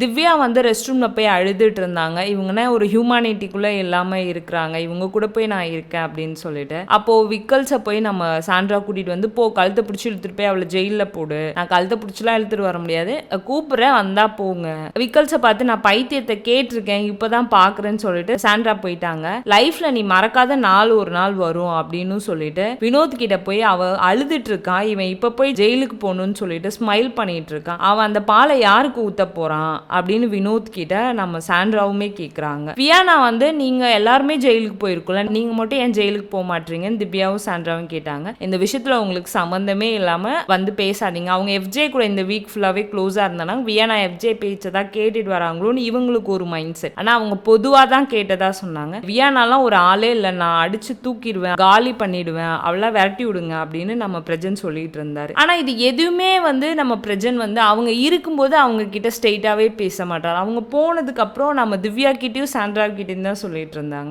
திவ்யா வந்து ரெஸ்ட் ரூமில் போய் அழுதுட்டு இருந்தாங்க. இவங்கன்னா ஒரு ஹியூமானிட்டிக்குள்ளே இல்லாமல் இருக்கிறாங்க. இவங்க கூட போய் நான் இருக்கேன் அப்படின்னு சொல்லிட்டு. அப்போது விக்கல்ஸை போய் நம்ம சாண்ட்ரா கூட்டிகிட்டு வந்து போ கழுத்தை பிடிச்சி இழுத்துட்டு போய் அவளை ஜெயிலில் போடு. நான் கழுத்தை பிடிச்சிலாம் இழுத்துட்டு வர முடியாது. கூப்பிட்றேன் வந்தால் போங்க. விக்கல்ஸை பார்த்து நான் பைத்தியத்தை கேட்டிருக்கேன். இப்போ தான் பார்க்குறேன்னு சொல்லிட்டு சாண்ட்ரா போயிட்டாங்க. லைஃப்பில் நீ மறக்காத நாள் ஒரு நாள் வரும் அப்படின்னு சொல்லிட்டு வினோத் கிட்ட போய் அவ அழுதுட்டு இருக்கான் இவன் இப்போ போய் ஜெயிலுக்கு போகணும்னு சொல்லிட்டு ஸ்மைல் பண்ணிட்டு இருக்கான். அவன் அந்த பாலை யாருக்கு ஊத்த போறான்? அப்படின்னு வினோத் கிட்ட நம்ம சாண்ட்ராவுமே கேட்குறாங்க வியானா வந்து நீங்க எல்லாருமே ஜெயிலுக்கு போயிருக்கல நீங்க மட்டும் ஏன் ஜெயிலுக்கு போக மாட்டீங்கன்னு திவ்யாவும் சாண்ட்ராவும் கேட்டாங்க. இந்த விஷயத்துல உங்களுக்கு சம்மந்தமே இல்லாம வந்து பேசாதீங்க. அவங்க எஃப்ஜே கூட இந்த வீக் ஃபுல்லாவே க்ளோஸா இருந்தாங்க வியானா எஃப்ஜே பேச்சை தான் கேட்டுட்டு வராங்களோன்னு இவங்களுக்கு ஒரு மைண்ட் செட் ஆனா அவங்க பொதுவா தான் கேட்டதா சொன்னாங்க. வியானாலாம் ஒரு ஆளே இல்லை. நான் அடிச்சு தூக்கிடுவேன் காலி பண்ணிடுவேன் அவளாம் விரட்டி விடுங்க அப்படின்னு நம்ம பிரஜன் சொல்லிட்டு இருந்தாரு. ஆனா இது எதுவுமே வந்து நம்ம பிரஜன் வந்து அவங்க இருக்கும்போது அவங்க கிட்ட ஸ்ட்ரெயிட்டாகவே பேச மாட்டார். அவங்க போனதுக்கப்புறம் நம்ம திவ்யா கிட்டேயும் சாண்ட்ரா கிட்டேயும் தான் சொல்லிகிட்டு இருந்தாங்க.